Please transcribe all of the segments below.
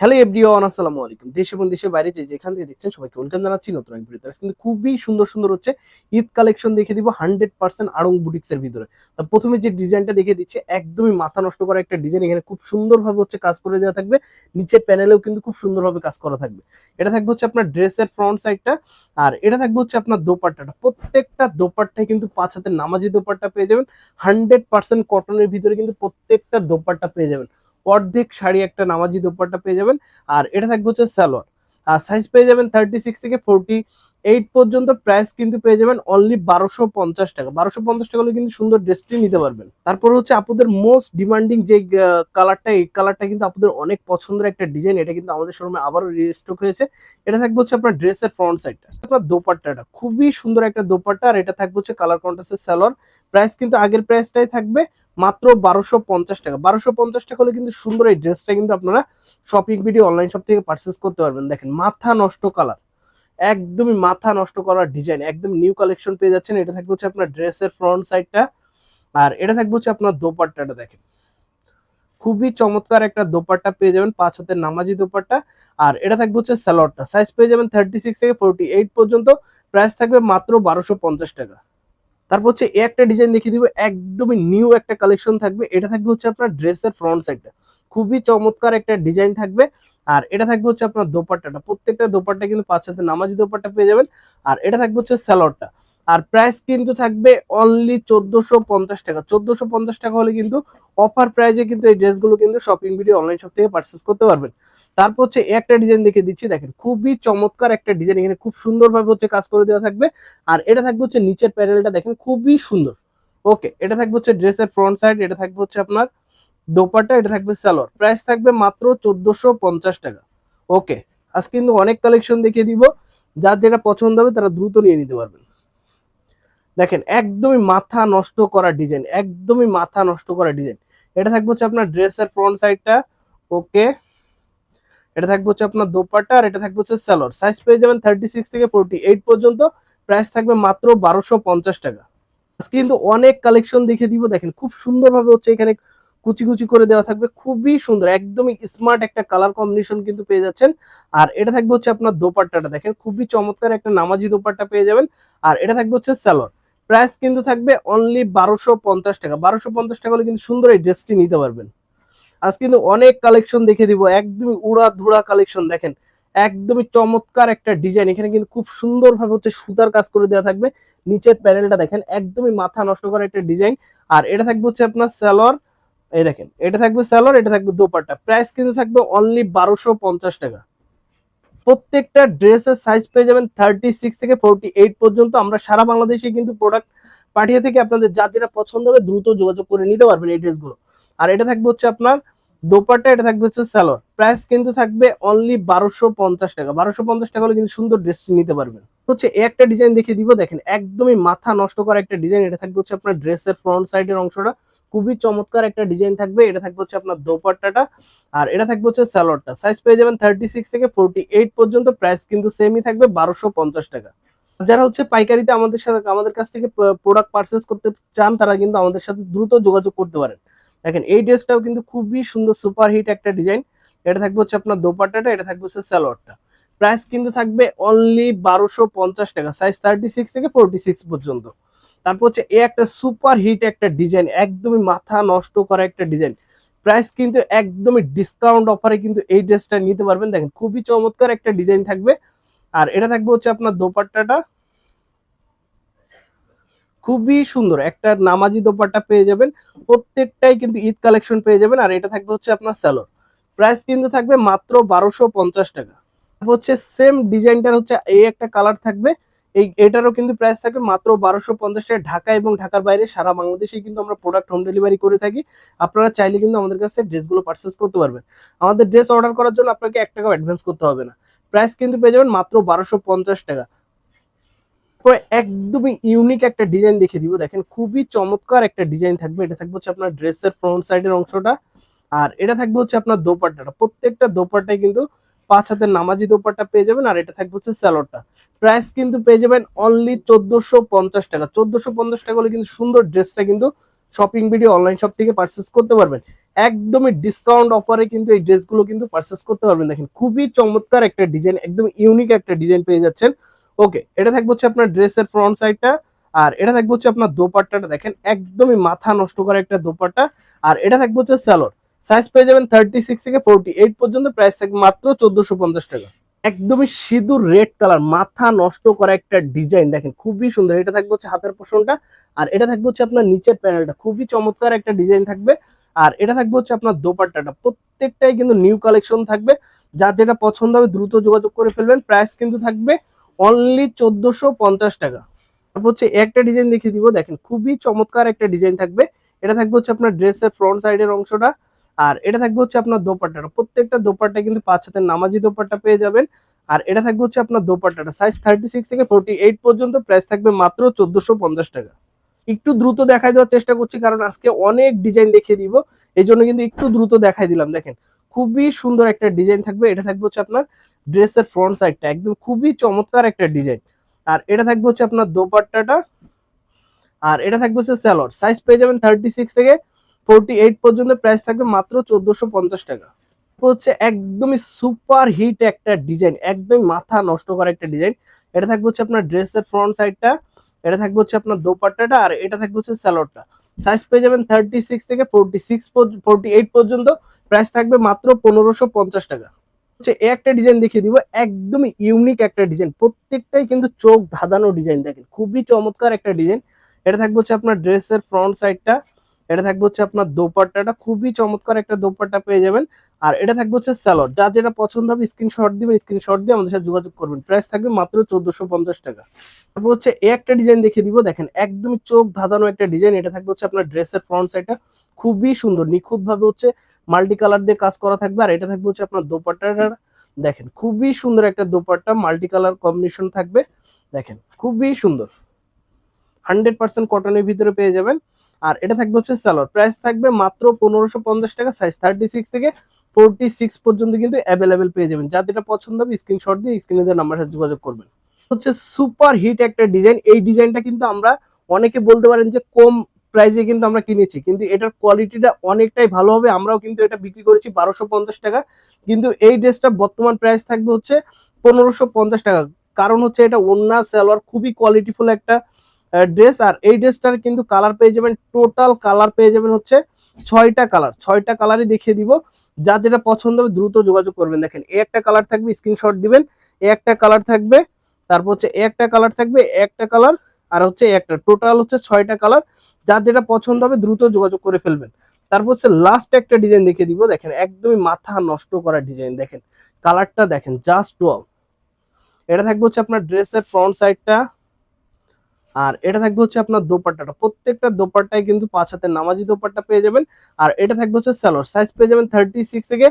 Hello everyone আসসালামু আলাইকুম। দেশ এবং দেশের বাইরে যে যেখান থেকে দেখছেন সবাইকে ওয়েলকাম জানাচ্ছি নতুন এক ভিডিওতে। কিন্তু খুবই সুন্দর সুন্দর হচ্ছে ঈদ কালেকশন দেখে দিব হান্ড্রেড পার্সেন্ট আড়ং বুটিক্স এর ভিতরে। তা প্রথমে যে ডিজাইনটা দেখে দিচ্ছে, একদমই মাথা নষ্ট করা একটা ডিজাইন এখানে খুব সুন্দরভাবে হচ্ছে কাজ করে দেওয়া থাকবে। নিচের প্যানেলেও কিন্তু খুব সুন্দরভাবে কাজ করা থাকবে। এটা থাকবে হচ্ছে আপনার ড্রেসের ফ্রন্ট সাইডটা আর এটা থাকবে হচ্ছে আপনার দোপাট্টাটা। প্রত্যেকটা দোপাট্টায় কিন্তু পাঁচ হাতের নামাজি দোপাট্টা পেয়ে যাবেন। হান্ড্রেড পার্সেন্ট কটনের ভিতরে কিন্তু প্রত্যেকটা দোপাট্টা পেয়ে যাবেন। অর্ধেক শাড়ি একটা নামাজি দোপাট্টা পেয়ে যাবেন। আর এটা থাকবে হচ্ছে সালোয়ার। আর সাইজ পেয়ে যাবেন থার্টি সিক্স থেকে ফোরটি এইট পর্যন্ত প্রাইস কিন্তু পেয়ে যাবেন অনলি বারোশো পঞ্চাশ টাকা। বারোশো পঞ্চাশ টাকা হলে কিন্তু সুন্দর ড্রেসটি নিতে পারবেন। তারপর হচ্ছে আপনাদের মোস্ট ডিমান্ডিং যে কালারটা এই কালারটা কিন্তু আপনাদের অনেক পছন্দের একটা ডিজাইন এটা কিন্তু আমাদের শোরুমে আবারও রিস্টক হয়েছে। এটা থাকবে হচ্ছে আপনার ড্রেসের ফ্রন্ট সাইডটা আপনার দোপাট্টাটা, খুবই সুন্দর একটা দোপাট্টা। আর এটা থাকবে হচ্ছে কালার কন্ট্রাস্টের স্যালোয়ার প্রাইস কিন্তু আগের প্রাইসটাই থাকবে। মাত্র বারোশো পঞ্চাশ টাকা। বারোশো পঞ্চাশ টাকা হলে কিন্তু সুন্দর এই ড্রেসটা কিন্তু আপনারা শপিং ভিডিও অনলাইন শপ থেকে পারচেস করতে পারবেন। দেখেন, মাথা নষ্ট কালার একদমই মাথা নষ্ট করার ডিজাইন একদম নিউ কালেকশন পেয়ে যাচ্ছেন। এটা থাকবে হচ্ছে আপনার ড্রেসের ফ্রন্ট সাইডটা আর এটা থাকবে হচ্ছে আপনার দোপাট্টাটা, দেখেন। খুবই চমৎকার একটা দোপাট্টা পেয়ে যাবেন, পাঁচ হাতের নামাজি দোপাট্টা। আর এটা থাকবে হচ্ছে স্যালোয়ারটা সাইজ পেয়ে যাবেন থার্টি সিক্স থেকে ফোরটি এইট পর্যন্ত। প্রাইস থাকবে মাত্র বারোশো পঞ্চাশ টাকা। তারপর হচ্ছে এ একটা ডিজাইন দেখিয়ে দিব, একদমই নিউ একটা কালেকশন থাকবে। এটা থাকবে হচ্ছে আপনার ড্রেসের ফ্রন্ট সাইডটা খুবই চমৎকার একটা ডিজাইন থাকবে। আর এটা থাকবে হচ্ছে আপনার দোপাট্টাটা। প্রত্যেকটা দোপাট্টা কিন্তু পাঁচ হাতে নামাজি দোপাট্টা পেয়ে যাবেন। আর এটা থাকবে হচ্ছে স্যালোয়ারটা আর প্রাইস কিন্তু থাকবে অনলি চোদ্দশো পঞ্চাশ টাকা। চোদ্দশো পঞ্চাশ টাকা হলে কিন্তু অফার প্রাইজে কিন্তু এই ড্রেসগুলো কিন্তু শপিং ভিডিও অনলাইন শপ থেকে পারচেস করতে পারবেন। তারপর হচ্ছে একটা ডিজাইন দেখে দিচ্ছি, দেখেন খুবই চমৎকার একটা ডিজাইন এখানে খুব সুন্দরভাবে হচ্ছে কাজ করে দেওয়া থাকবে। আর এটা থাকবে হচ্ছে নিচের প্যানেলটা দেখেন খুবই সুন্দর। ওকে এটা থাকবে হচ্ছে ড্রেসের ফ্রন্ট সাইড এটা থাকবে হচ্ছে আপনার দোপাট্টা, এটা থাকবে সালোয়ার প্রাইস থাকবে মাত্র চোদ্দশো পঞ্চাশ টাকা। ওকে আজ কিন্তু অনেক কালেকশন দেখিয়ে দিব। যার যেটা পছন্দ হবে তারা দ্রুত নিয়ে নিতে পারবেন। দেখেন, একদমই মাথা নষ্ট করা ডিজাইন একদমই মাথা নষ্ট করা ডিজাইন এটা থাকবে হচ্ছে আপনার ড্রেসের ফ্রন্ট সাইডটা ওকে এটা থাকবে হচ্ছে আপনার দোপাট্টা, আর এটা থাকবে হচ্ছে স্যালোয়ার সাইজ পেয়ে যাবেন থার্টি সিক্স থেকে ফোরটি এইট পর্যন্ত প্রাইস থাকবে মাত্র বারোশো পঞ্চাশ টাকা। আজকে কিন্তু অনেক কালেকশন দেখে দিব। দেখেন, খুব সুন্দরভাবে হচ্ছে এখানে কুচি কুচি করে দেওয়া থাকবে। খুবই সুন্দর, একদমই স্মার্ট একটা কালার কম্বিনেশন কিন্তু পেয়ে যাচ্ছেন। আর এটা থাকবে হচ্ছে আপনার দোপাট্টাটা। দেখেন, খুবই চমৎকার একটা নামাজি দোপাট্টা পেয়ে যাবেন। আর এটা থাকবে হচ্ছে স্যালোয়ার প্রাইস কিন্তু থাকবে অনলি বারোশো পঞ্চাশ টাকা। বারোশো পঞ্চাশ টাকা হলে কিন্তু সুন্দর এই ড্রেসটি নিতে পারবেন। আজ কিন্তু অনেক কালেকশন দেখে দিব, একদমই উড়া ধুড়া কালেকশন দেখেন। একদমই চমৎকার একটা ডিজাইন এখানে কিন্তু খুব সুন্দরভাবে হচ্ছে সুতার কাজ করে দেওয়া থাকবে। নিচের প্যানেলটা দেখেন, একদমই মাথা নষ্ট করা একটা ডিজাইন আর এটা থাকবে হচ্ছে আপনার স্যালোয়ার এই দেখেন, এটা থাকবে স্যালোয়ার এটা থাকবে দোপাট্টা। প্রাইস কিন্তু থাকবে অনলি বারোশো পঞ্চাশ টাকা। প্রত্যেকটা ড্রেসের সাইজ পেয়ে যাবেন থার্টি সিক্স থেকে ফোরটি এইট পর্যন্ত। আমরা সারা বাংলাদেশে কিন্তু প্রোডাক্ট পাঠিয়ে থেকে। আপনাদের যা যেটা পছন্দ হবে দ্রুত যোগাযোগ করে নিতে পারবেন এই ড্রেসগুলো আর এটা থাকবে হচ্ছে আপনার দোপাট্টা, এটা থাকবে হচ্ছে স্যালোয়ার প্রাইস কিন্তু থাকবে অনলি বারোশো পঞ্চাশ টাকা। বারোশো পঞ্চাশ টাকা হলে কিন্তু সুন্দর ড্রেসটি নিতে পারবেন। হচ্ছে একটা ডিজাইন দেখিয়ে দিব। দেখেন একদমই মাথা নষ্ট করা একটা ডিজাইন এটা থাকবে হচ্ছে আপনার ড্রেসের ফ্রন্ট সাইডের অংশটা। খুবই চমৎকার একটা ডিজাইন থাকবে। এটা থাকবে হচ্ছে আপনার দোপাট্টাটা আর এটা থাকবে হচ্ছে স্যালোয়ারটা। সাইজ পেয়ে যাবেন থার্টি সিক্স থেকে ফোরটি এইট পর্যন্ত প্রাইস কিন্তু সেমই থাকবে বারোশো পঞ্চাশ টাকা। যারা হচ্ছে পাইকারিতে আমাদের সাথে, আমাদের কাছ থেকে প্রোডাক্ট পারচেস করতে চান, তারা কিন্তু আমাদের সাথে দ্রুত যোগাযোগ করতে পারেন। দেখেন, এই ড্রেসটাও কিন্তু খুবই সুন্দর সুপার হিট একটা ডিজাইন। এটা থাকবে হচ্ছে আপনার দোপাট্টাটা, এটা থাকবে হচ্ছে স্যালোয়ারটা। প্রাইস কিন্তু থাকবে অনলি বারোশো পঞ্চাশ টাকা সাইজ থার্টি সিক্স থেকে ফোরটি সিক্স পর্যন্ত। তারপর হচ্ছে এ একটা সুপার হিট একটা ডিজাইন, একদমই মাথা নষ্ট করা একটা ডিজাইন। প্রাইস কিন্তু একদমই ডিসকাউন্ট অফারে কিন্তু এই ড্রেসটা নিতে পারবেন। দেখেন, খুবই চমৎকার একটা ডিজাইন থাকবে। আর এটা থাকবে হচ্ছে আপনার দোপাট্টাটা। খুবই সুন্দর, একটা নামাজি দোপাট্টা পেয়ে যাবেন। প্রত্যেকটাই কিন্তু ঈদ কালেকশন পেয়ে যাবেন। আর এটা থাকবে হচ্ছে আপনার স্যালোর প্রাইস কিন্তু থাকবে মাত্র বারোশো পঞ্চাশ টাকা। হচ্ছে সেম ডিজাইনটার হচ্ছে এই একটা কালার থাকবে। এই, এটারও কিন্তু প্রাইস থাকবে মাত্র বারোশো পঞ্চাশ টাকা ঢাকা এবং ঢাকার বাইরে সারা বাংলাদেশে কিন্তু আমরা প্রোডাক্ট হোম ডেলিভারি করে থাকি। আপনারা চাইলে কিন্তু আমাদের কাছে ড্রেসগুলো পারচেস করতে পারবেন। আমাদের ড্রেস অর্ডার করার জন্য আপনাকে এক টাকা অ্যাডভান্স করতে হবে না। প্রাইস কিন্তু পেয়ে যাবেন মাত্র বারোশো পঞ্চাশ টাকা। একদমই ইউনিক একটা ডিজাইন দেখে দিব। দেখেন খুবই চমৎকার একটা ডিজাইন থাকবে। এটা থাকবে হচ্ছে আপনার ড্রেসের ফ্রন্ট সাইডের অংশটা। আর এটা থাকবে হচ্ছে আপনার দোপাট্টাটা। প্রত্যেকটা দোপাট্টায় কিন্তু পাঁচ হাতের নামাজি দোপাট্টা পেয়ে যাবেন, আর এটা থাকবে হচ্ছে স্যালোডটা প্রাইস কিন্তু পেয়ে যাবেন অনলি চোদ্দশো পঞ্চাশ টাকা। চোদ্দশো পঞ্চাশ টাকা হলে কিন্তু সুন্দর ড্রেসটা কিন্তু শপিং ভিডিও অনলাইন শপ থেকে পারচেস করতে পারবেন। একদমই ডিসকাউন্ট অফারে কিন্তু এই ড্রেসগুলো কিন্তু পারচেস করতে পারবেন। দেখেন, খুবই চমৎকার একটা ডিজাইন একদম ইউনিক একটা ডিজাইন পেয়ে যাচ্ছেন। ওকে এটা থাকবে হচ্ছে আপনার ড্রেসের ফ্রন্ট সাইডটা আর এটা থাকবে হচ্ছে আপনার দোপাট্টাটা। দেখেন, একদমই মাথা নষ্ট করা একটা দোপাট্টা, আর এটা থাকবে হচ্ছে স্যালোর। সাইজ পেয়ে যাবেন থার্টি সিক্স থেকে ফোরটি এইট পর্যন্ত প্রাইস থাকবে মাত্র চোদ্দশো পঞ্চাশ টাকা। একদমই সিঁদুর রেড কালার মাথা নষ্ট করা একটা ডিজাইন দেখেন খুবই সুন্দর। এটা থাকবে হচ্ছে হাতের পোষণটা, আর এটা থাকবে হচ্ছে আপনার নিচের প্যানেলটা খুবই চমৎকার একটা ডিজাইন থাকবে। আর এটা থাকবে হচ্ছে আপনার দোপাট্টাটা। প্রত্যেকটাই কিন্তু নিউ কালেকশন থাকবে। যার যেটা পছন্দ হবে দ্রুত যোগাযোগ করে ফেলবেন। প্রাইস কিন্তু থাকবে অনলি চোদ্দশো পঞ্চাশ টাকা। তারপর হচ্ছে একটা ডিজাইন দেখিয়ে দিব। দেখেন খুবই চমৎকার একটা ডিজাইন থাকবে। এটা থাকবে হচ্ছে আপনার ড্রেসের ফ্রন্ট সাইডের অংশটা। আর এটা থাকবে হচ্ছে আপনার দোপাট্টাটা প্রত্যেকটা দোপাট্টা কিন্তু পাঁচ হাতের নামাজি দোপাট্টা পেয়ে যাবেন। আর এটা থাকবে হচ্ছে আপনার দোপাট্টাটা। সাইজ থার্টি সিক্স থেকে ফোর্টি এইট পর্যন্ত প্রাইস থাকবে মাত্র চোদ্দশো পঞ্চাশ টাকা। একটু দ্রুত দেখাই দেওয়ার চেষ্টা করছি, কারণ আজকে অনেক ডিজাইন দেখিয়ে দিব। এই জন্য কিন্তু একটু দ্রুত দেখাই দিলাম। দেখেন, খুবই সুন্দর একটা ডিজাইন থাকবে। এটা থাকবে হচ্ছে আপনার ড্রেসের ফ্রন্ট সাইডটা একদম খুবই চমৎকার একটা ডিজাইন আর এটা থাকবে হচ্ছে আপনার দোপাট্টাটা। আর এটা থাকবে হচ্ছে স্যালোড সাইজ পেয়ে যাবেন থার্টি সিক্স থেকে ফোরটি এইট পর্যন্ত প্রাইস থাকবে মাত্র চোদ্দশো পঞ্চাশ টাকা। হচ্ছে একদমই সুপার হিট একটা ডিজাইন একদম মাথা নষ্ট করা একটা ডিজাইন এটা থাকবে হচ্ছে আপনার ড্রেসের ফ্রন্ট সাইডটা এটা থাকবে হচ্ছে আপনার দোপাট্টাটা, আর এটা থাকবে হচ্ছে স্যালোডটা সাইজ পেয়ে যাবেন থার্টি সিক্স থেকে ফোরটি সিক্স ফোরটি এইট পর্যন্ত প্রাইস থাকবে মাত্র পনেরোশো পঞ্চাশ টাকা। হচ্ছে একটা ডিজাইন দেখিয়ে দিব, একদমই ইউনিক একটা ডিজাইন প্রত্যেকটাই কিন্তু চোখ ধাঁধানো ডিজাইন দেখেন, খুবই চমৎকার একটা ডিজাইন এটা থাকবে হচ্ছে আপনার ড্রেসের ফ্রন্ট সাইডটা এটা থাকবে হচ্ছে আপনার দোপাট্টাটা খুবই চমৎকার একটা দোপাট্টা পেয়ে যাবেন। আর এটা থাকবে হচ্ছে স্যালোড যা যেটা পছন্দ হবে স্ক্রিনশট দিবেন, স্ক্রিনশট দিয়ে আমাদের সাথে যোগাযোগ করবেন। প্রাইস থাকবে মাত্র চোদ্দশো টাকা। তারপর হচ্ছে এই একটা ডিজাইন দেখিয়ে দিব। দেখেন একদমই চোখ ধাঁধানো একটা ডিজাইন। এটা থাকবে হচ্ছে আপনার ড্রেসের ফ্রন্ট সাইডটা খুবই সুন্দর নিখুঁত ভাবে হচ্ছে মাল্টি কালার দিয়ে কাজ করা থাকবে। আর এটা থাকবে হচ্ছে আপনার দোপাট্টাটা দেখেন খুবই সুন্দর একটা দোপাট্টা। মাল্টি কালার কম্বিনেশন থাকবে। দেখেন খুবই সুন্দর। হান্ড্রেড পার্সেন্ট কটনের ভিতরে পেয়ে যাবেন। আর এটা থাকবে হচ্ছে স্যালোর প্রাইস থাকবে মাত্র পনেরোশো পঞ্চাশ টাকা সাইজ থার্টি সিক্স থেকে ফোরটি সিক্স পর্যন্ত কিন্তু অ্যাভেলেবেল পেয়ে যাবেন। যার যেটা পছন্দ হবে স্ক্রিনশট দিয়ে স্ক্রিনে দেওয়ার নাম্বার সাথে যোগাযোগ করবেন। হচ্ছে সুপার হিট একটা ডিজাইন এই ডিজাইনটা কিন্তু আমরা অনেকে বলতে পারেন যে কম প্রাইসে কিন্তু আমরা কিনেছি, কিন্তু এটার কোয়ালিটিটা অনেকটাই ভালো হবে। আমরাও কিন্তু এটা বিক্রি করেছি বারোশো পঞ্চাশ টাকা, কিন্তু এই ড্রেসটা বর্তমান প্রাইস থাকবে হচ্ছে পনেরোশো পঞ্চাশ টাকা। কারণ হচ্ছে এটা ওন্না সালোয়ার খুবই কোয়ালিটিফুল একটা ড্রেস আর এই ড্রেসটার কিন্তু কালার পেয়ে যাবেন টোটাল কালার পেয়ে যাবেন হচ্ছে ছয়টা কালার ছয়টা কালারই দেখিয়ে দিব। যার যেটা পছন্দ হবে দ্রুত যোগাযোগ করবেন। দেখেন এ একটা কালার থাকবে স্ক্রিনশট দিবেন। এ একটা কালার থাকবে, তারপর হচ্ছে একটা কালার থাকবে একটা কালার আর হচ্ছে একটা। টোটাল হচ্ছে ছয়টা কালার যার যেটা পছন্দ হবে দ্রুত যোগাযোগ করে ফেলবেন। তারপর হচ্ছে লাস্ট একটা ডিজাইন দেখিয়ে দিব। দেখেন, একদমই মাথা নষ্ট করা ডিজাইন দেখেন কালারটা দেখেন জাস্ট ওয়াও এটা থাকবে হচ্ছে আপনার ড্রেসের ফ্রন্ট সাইডটা আর এটা থাকবে হচ্ছে আপনার দোপাট্টাটা। প্রত্যেকটা দোপাট্টায় কিন্তু পাঁচ হাতের নামাজি দোপাট্টা পেয়ে যাবেন। আর এটা থাকবে হচ্ছে স্যালোর। সাইজ পেয়ে যাবেন থার্টি সিক্স থেকে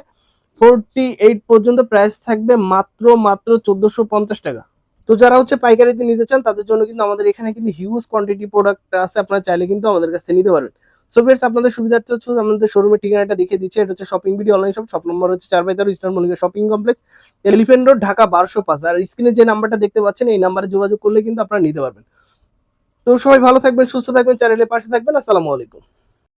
ফোরটি এইট পর্যন্ত। প্রাইস থাকবে মাত্র মাত্র চোদ্দশো পঞ্চাশ টাকা। তো যারা হচ্ছে পাইকারিতে নিতে চান, তাদের জন্য কিন্তু আমাদের এখানে কিন্তু হিউজ কোয়ান্টিটি প্রোডাক্ট আছে। আপনারা চাইলে কিন্তু আমাদের কাছ থেকে নিতে পারবেন। সো ফ্রেন্ডস আপনাদের সুবিধার্থে হচ্ছে আমাদের শোরুমের ঠিকানাটা দেখিয়ে দিচ্ছে। এটা হচ্ছে shopping video online shop shop number হচ্ছে চার বাই তেরো Eastern Mallika Shopping Complex Elephant Road Dhaka বারোশো পাঁচ। আর স্ক্রিনে যে নাম্বারটা দেখতে পাচ্ছেন, এই নাম্বারে যোগাযোগ করলে কিন্তু আপনারা নিতে পারবেন। তো সবাই ভালো থাকবেন সুস্থ থাকবেন চ্যানেলের পাশে থাকবেন। আসসালামু আলাইকুম।